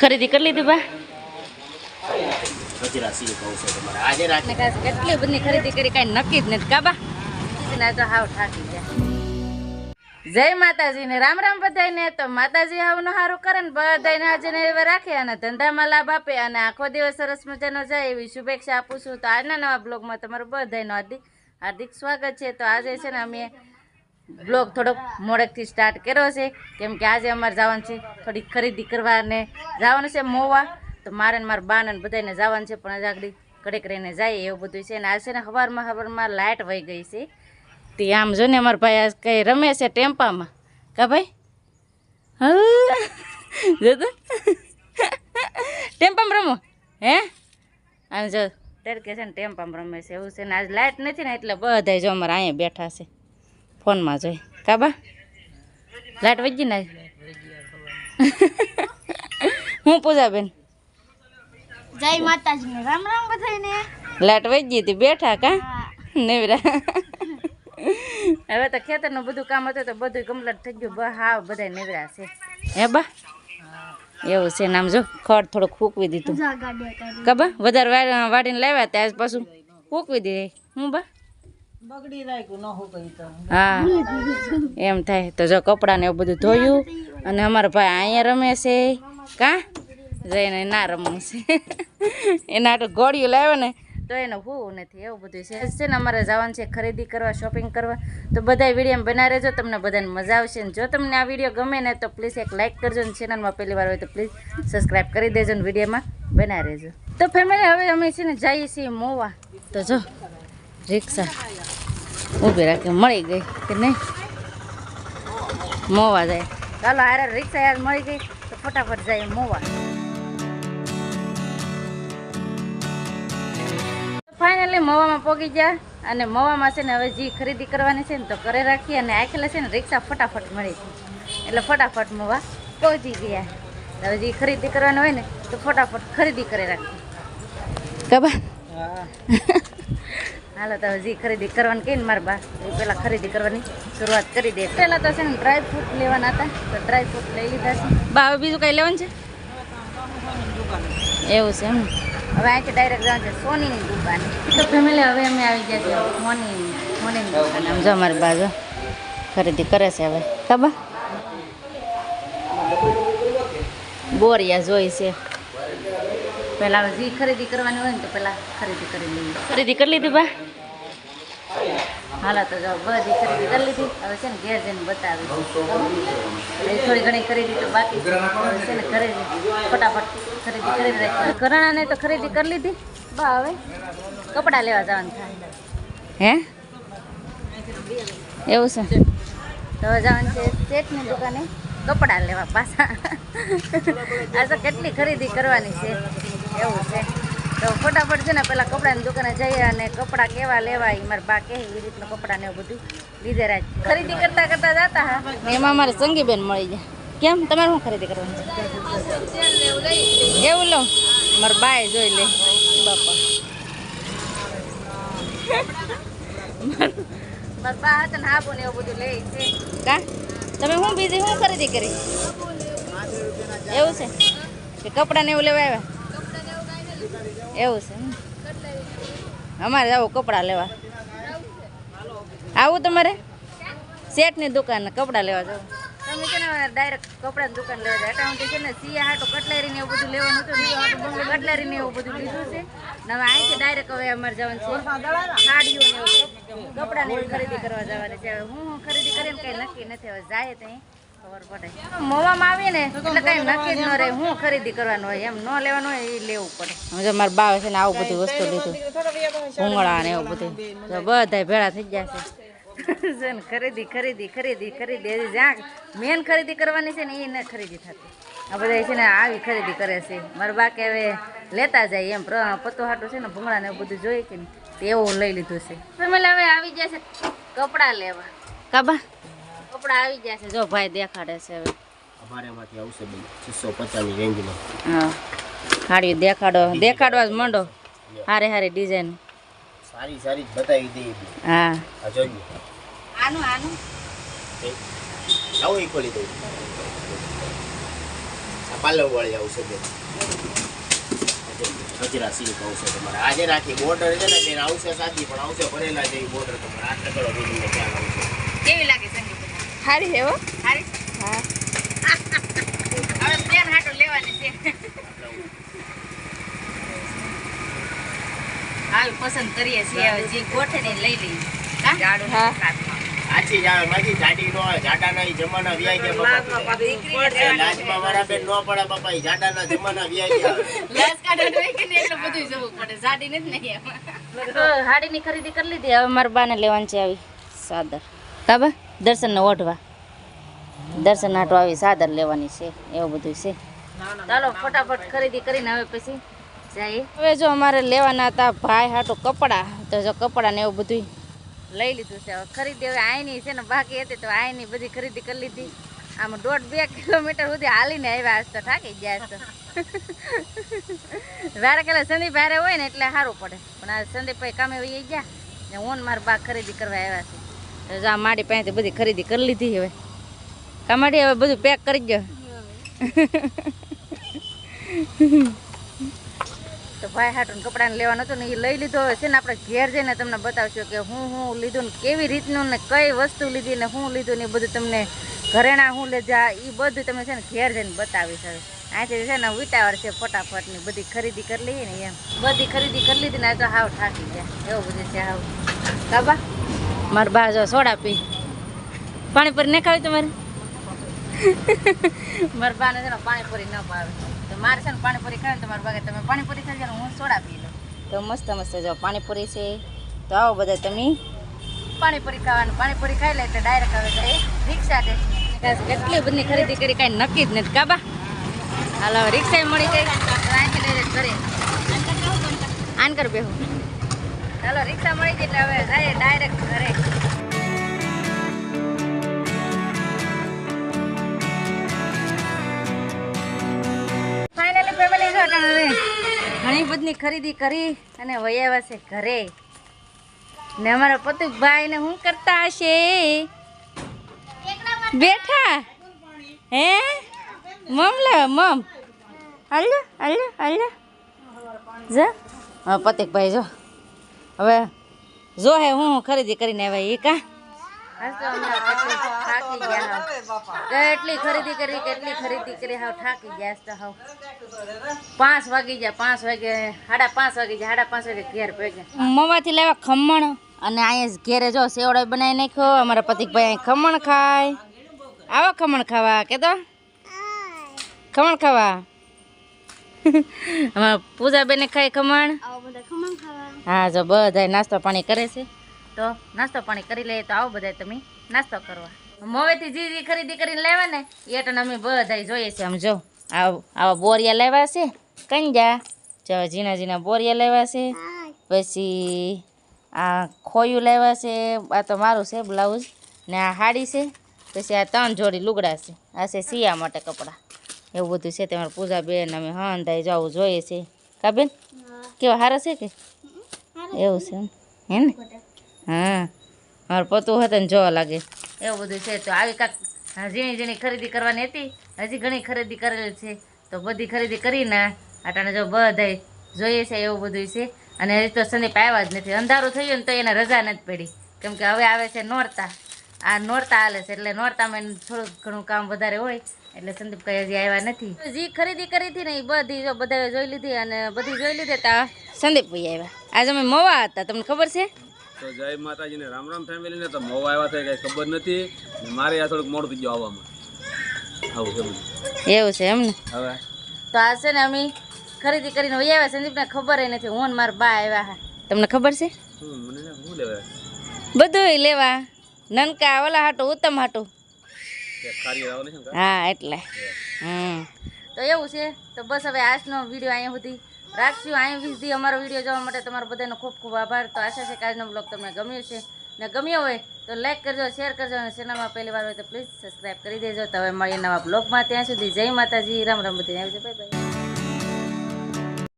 ખરીદી કરી લીધી બા? આજે કેટલી બધી ખરીદી કરી કાંઈ નક્કી જ નથી કાબા તો હાવ થાકી જાય જય માતાજી ને રામ રામ બધાયને. તો માતાજી હાવનું સારું કરે ને બધાને હાજર એવા રાખે અને ધંધામાં લાભ આપે અને આખો દિવસ સરસ મજાનો જાય એવી શુભેચ્છા આપું છું. તો આજના નવા બ્લોગમાં તમારું બધાયનું હાર્દિક હાર્દિક સ્વાગત છે. તો આજે છે ને અમે બ્લોગ થોડોક મોડેકથી સ્ટાર્ટ કર્યો છે. કેમ કે આજે અમારે જવાનું છે થોડીક ખરીદી કરવાને. જવાનું છે મોવા. તો મારે ને મારા બાને બધાને જવાનું છે, પણ આગળ ઘડીક રહીને જાય એવું બધું છે. ને આજે ને સવારમાં સવારમાં લાઇટ વહી ગઈ છે. તે આમ જો ને અમારા ભાઈ આજ કંઈ રમે છે ટેમ્પામાં. કા ભાઈ? જો તો. ટેમ્પામાં રમો. હે? અને જો. કે છે ને ટેમ્પામાં રમે છે. એવું છે ને આજ લાઇટ નથી ને એટલે બધા જો અમારે અહીંયા બેઠા છે. ફોનમાં જોઈ કાબા લાઇટ વજી ના? હું પૂજાબેન જય માતાજી રામ રામ બધાને લાઇટ વજી હતી બેઠા કા? નેવરા. હવે તો ખેતરનું બધું કામ હતું તો બધું કમ્પ્લીટ થઈ ગયું. બા હા બધા નેવરા છે. હે બા? એવું છે નામ જો ખડ થોડુંક ફૂકવી દીધું. કબા વધારે વાડીને લાવ્યા ત્યાં જ પાછું ફૂકવી દીધી. હું બા? હા, એમ થાય. તો જો કપડાં ને એવું બધું ધોયું અને અમારા ભાઈ અહીંયા રમે છે. કા? જઈને ના રમવું છે એના તો ગોળીઓ લાવ્યો ને, તો એને હોવું નથી. એવું બધું છે. ને અમારે જવાનું છે ખરીદી કરવા શોપિંગ કરવા. તો બધા વીડિયો બના રહેજો, તમને બધાને મજા આવશે. ને જો તમને આ વીડિયો ગમે ને, તો પ્લીઝ એક લાઇક કરજો ને ચેનલમાં પહેલી વાર હોય તો પ્લીઝ સબસ્ક્રાઈબ કરી દેજો ને વિડીયોમાં બના રહેજો. તો ફેમિલી હવે અમે છે ને જઈએ છીએ મોવા. તો જો રિક્ષા. ઊભી રાખી મળી ગઈ કે નહીં? મોવા જાય. ચાલો હારે રિક્ષા યાર મળી ગઈ તો ફટાફટ જાય મોવા. ફાઇનલી મોવામાં પોગી ગયા અને મોવામાં છે ને હવે જે ખરીદી કરવાની છે ને તો ઘરે રાખી અને આખેલા છે ને રિક્ષા ફટાફટ મળી ગઈ. એટલે ફટાફટ મોવા પહોંચી ગયા. હવે જે ખરીદી કરવાની હોય ને તો ફટાફટ ખરીદી કરી રાખી. કબા હાલો તો હજી ખરીદી કરવાની કહીને મારા બા એ પહેલાં ખરીદી કરવાની શરૂઆત કરી દે. પહેલાં તો છે ને ડ્રાય ફ્રૂટ લેવાના હતા તો ડ્રાય ફ્રૂટ લઈ લીધા છે. બા હવે બીજું કંઈ લેવાનું છે? એવું છે એમ હવે અહીંથી ડાયરેક્ટ જવાનું છે સોનીની દુકાન. તો ફેમિલી હવે અમે આવી ગયા છીએ મોની મોનીની દુકાન. આમ જો અમારી બાજુ ખરીદી કરે છે હવે. ખબર બોરિયા જોઈ છે. પહેલા જે ખરીદી કરવાની હોય ને તો પહેલાં ખરીદી કરી લઈએ. ખરીદી કરી લીધી બા? હાલા તો જો બધી ખરીદી કરી લીધી. હવે છે ને ઘેર જઈને બતાવી થોડી ઘણી ખરીદી તો બાકી છે. ને ઘરે ફટાફટ ખરીદી કરી રાખી ઘરાણાને તો ખરીદી કરી લીધી. બા હવે કપડાં લેવા જવાનું થાય હે? એવું છે. તો જવાનું છે ચેટની દુકાને કપડાં લેવા પાછા. આ તો કેટલી ખરીદી કરવાની છે. એવું છે. તો ફટાફટ છે ને પહેલાં કપડાની દુકાને જઈએ અને કપડાં કેવા લેવા એ મારા બા કહે એ રીતનું કપડાં ને એવું બધું લીધે રાખ ખરીદી કરતાં કરતાં જતા હા? એમાં મારે સંગીબેન મળી જાય. કેમ? તમારે શું ખરીદી કરવાની એવું લો. મારા બાએ જોઈ લે. બાપા. મારા બા હતા ને હાબુ ને એવું બધું લે છે. કા? તમે શું બીજી શું ખરીદી કરી? એવું છે? કે કપડાં ને એવું લેવા આવ્યા? એવું છે અમારે જવું કપડાં લેવા. આવું તમારે? શેઠની દુકાન કપડાં લેવા જવું તમે છે ને ડાયરેક્ટ કપડાની દુકાન લેવા જાય અટાઉન્ટી છે ને સિયા હાટો કટલેરીને એવું બધું લેવાનું હતું કટલેરીને કટલેરી એવું બધું લીધું છે. ને હવે અહીંથી ડાયરેક્ટ હવે અમારે જવાનું છે. સાડીઓ ને ખરીદી કરવા જવાની છે. હું ખરીદી કરીને કંઈ નક્કી નથી. હવે જાય ત્યાં. ખબર પડે. મોવામાં આવીએ ને એટલે કઈ નક્કી જ ન રહે હું ખરીદી કરવાનું હોય એમ ન લેવાનું હોય એ લેવું પડે. જો મારા બા છે ને આવું બધી વસ્તુ લીધું. ભૂંગળા ને એવું બધું. બધા ભેળા થઈ ગયા છે. છે ને ખરીદી ખરીદી ખરીદી ખરીદી. જ્યાં મેન ખરીદી કરવાની છે ને એ ન ખરીદી થતી. આ બધા છે ને આવી ખરીદી કરે છે. મારા બા કે હવે લેતા જાય એમ. પ્ર- પતો હાટું છે ને ભૂંગળા ને એવું બધું જોઈએ કે એવું લઈ લીધું છે. ફેમિલી હવે આવી ગયા છે કપડાં લેવા. કાબા? કપડાં આવી ગયા છે. જો ભાઈ દેખાડે છે હવે. અમારે એમાંથી આવશે બેન છસો પચાસની રેન્જમાં. હા. હાડી દેખાડો. દેખાડવા જ માંડો. હારે હારે ડિઝાઇન. સારી સારી બતાવી દે હા. આ જોઈએ આનું આનું? આવું એ ખોલી દઉં પાલવ વાળી આવશે બેન. હજરા સિલ્ક આવશે તમારે. આજે રાખી બોર્ડર છે ને બેન આવશે સાચી પણ આવશે ભરેલા જેવી બોર્ડર તમારે. આટલે કરો બીજું આવશે. કેવી લાગે સારી છે હો. સારી હા. હવે પ્લેન હાટો લેવાની છે. હાલ પસંદ કરીએ છીએ. હવે જે ગોઠે ને લઈ લઈએ. હા? જાડું હા. કાચમાં. આછી જ આવે. માજી જાડી નો આવે જાડાના જમાના વ્યાય બાપા. લાજમાં મારા બેન નો પડે બાપા ઈ જાડાના જમાના વ્યાય લાજ કે એટલું બધું જોવું પડે. નહીં એમાં ખરીદી કરી લીધી. હવે મારા બાને લેવાની છે આવી સાદર. કાબા દર્શનને ઓઢવા. દર્શન આટો આવી સાદર લેવાની છે, એવું બધું છે. ચાલો, ફટાફટ ખરીદી કરીને હવે પછી જઈએ. હવે જો અમારે લેવાના હતા ભાઈ હાટો કપડાં, તો જો કપડાં ને એવું બધું લઈ લીધું છે. હવે ખરીદી હવે આઈની છે ને, બાકી હતી તો આઈની બધી ખરીદી કરી લીધી. આમ દોઢ બે કિલોમીટર સુધી હાલીને આવ્યા આજ તો થાકી ગયા તો વારે કાલે સંદીપ ભારે હોય ને એટલે સારું પડે. પણ આ સંદીપભાઈ કામે વહી ગયા ને હું મારા બા ખરીદી કરવા આવ્યા છે જો માડી પાસેથી બધી ખરીદી કરી લીધી હવે. કામાડી હવે બધું પેક કરી દો તો ભાઈ હાટું કપડાને લેવાનું હતું ને એ લઈ લીધો છે ને આપણે ઘેર જઈને તમને બતાવશું કે હું હું લીધું ને કેવી રીતનું ને કઈ વસ્તુ લીધી ને હું લીધું ને બધું તમને ઘરેણા હું લીધા એ બધું તમે છે ને ઘેર જઈને બતાવીશ હવે. અહીંથી છે ને વિટાવર છે ફટાફટની બધી ખરીદી કરી લઈએ ને એમ. બધી ખરીદી કરી લીધી ને આ તો હાવ થાકી ગયા. એવું બધું છે હાવ. કાબા મારા બા જો સોડા પી. પાણીપુરી ન ખાવી તમારે? મારા બાને છે ને પાણીપુરી ન ભાવે. તો મારે છે ને પાણીપુરી ખાવે ને તો બાગે તમે પાણીપુરી ખાઈ જાઓ ને હું સોડા પી લઉં. તો મસ્ત મસ્ત જો પાણીપુરી છે. તો આવો બધા તમે. પાણીપુરી ખાવાનું. પાણીપુરી ખાઈ લે એટલે ડાયરેક્ટ હવે એ રિક્ષા દે કેટલી બધી ખરીદી કરી કાંઈ નક્કી જ નથી કાબા હાલ રિક્ષા મળી ગઈ. આનકર બેહું ચાલો રિક્ષા મળી ગઈ એટલે હવે જાય ડાયરેક્ટ ઘરે. ઘણી બધી ખરીદી કરી અને વયાવા છે ઘરે. ને અમારા પતુભાઈ ને શું કરતા હશે? બેઠા? હે? મમ મમ. હાલ્યો હાલ્યો હાલ્યો જા. પતિકભાઈ, જો. હવે જો હે હું ખરીદી કરીને આવ્યા એ કા? કેટલી ખરીદી કરી કેટલી ખરીદી કરી હાવ થાકી ગયા તો હાવ. પાંચ વાગી ગયા પાંચ વાગે સાડા પાંચ વાગી ગયા સાડા પાંચ વાગે ઘેર ભેગ્યા મવાથી લેવા ખમણ અને અહીંયા ઘેરે જો સેવડો બનાવી નાખ્યો અમારા પતિકભાઈ અહીં ખમણ ખાય. આવો ખમણ ખાવા કે તો ખમણ ખાવા? અમારા પૂજાબેને ખાય ખમણ? હા જો બધા નાસ્તો પાણી કરે છે. તો નાસ્તો પાણી કરી લઈએ તો આવો બધા તમે નાસ્તો કરવા. મોવેથી જે જે ખરીદી કરીને લેવા ને એ અમે બધા જોઈએ છે આમ જો આવ આવા બોરિયા લેવા છે કંજા જો ઝીણા ઝીણા બોરિયા લેવા છે. પછી આ ખોયું લેવા છે આ તો મારું છે બ્લાઉઝ ને આ સાડી છે. પછી આ ત્રણ જોડી લુગડા છે. આ છે સિયા માટે કપડાં. એવું બધું છે તમારે પૂજા બેન અમે હંધાઈ જવું જોઈએ છે. કા બેન? કેવા સારા છે કે? એવું છે હે ને? હા. મારું પતું હતું ને જોવા લાગે. એવું બધું છે. તો આવી કાંક ઝીણી ઝીણી ખરીદી કરવાની હતી. હજી ઘણી ખરીદી કરેલી છે. તો બધી ખરીદી કરીને આટાને જો બધાય જોઈએ છે એવું બધું છે. અને હજી તો સંદીપ આવ્યા જ નથી. અંધારું થયું ને તો એને રજા નથી પડી. કેમ કે હવે આવે છે નોરતા. આ નોરતા હાલે છે. એટલે નોરતામાં થોડુંક ઘણું કામ વધારે હોય. એટલે સંદીપ કઈ હજી આવ્યા નથી? જે ખરીદી કરી હતી ને એ બધી બધા બધાએ જોઈ લીધી અને બધી જોઈ લીધી તા. સંદીપ ભાઈ આવ્યા. આજે અમે મવા હતા તમને ખબર છે? તો જય માતાજીને રામ રામ ફેમિલીને તો મોવા આવ્યા છે કઈ ખબર નથી. મારે આ થોડુંક મોડું થઈ ગયું આવવામાં. આવું છે એવું છે એમ ને? હવે? તો આ છે ને અમે ખરીદી કરીને વહી આવ્યા સંદીપને ખબર નથી. હું ને મારા બા આવ્યા હા. તમને ખબર છે? શું મને ને શું લેવા બધું લેવા. નનકા ઓલા હાટું ઉત્તમ હાટું કે ખારી આવવાની છે ને કાં? હા એટલે. હમ. તો એવું છે. તો બસ હવે આજનો વીડિયો અહીંયા સુધી રાખશું. અહીં સુધી અમારો વીડિયો જોવા માટે તમારો બધાનો ખૂબ ખૂબ આભાર. તો આશા છે કે આજનો બ્લોગ તમને ગમ્યો છે ને ગમ્યો હોય તો લાઈક કરજો શેર કરજો અને ચેનલમાં પહેલી વાર હોય તો પ્લીઝ સબસ્ક્રાઈબ કરી દેજો. તો હવે મળીએ નવા બ્લોગમાં ત્યાં સુધી જય માતાજી. રામ રામ બધી આવજો. Bye bye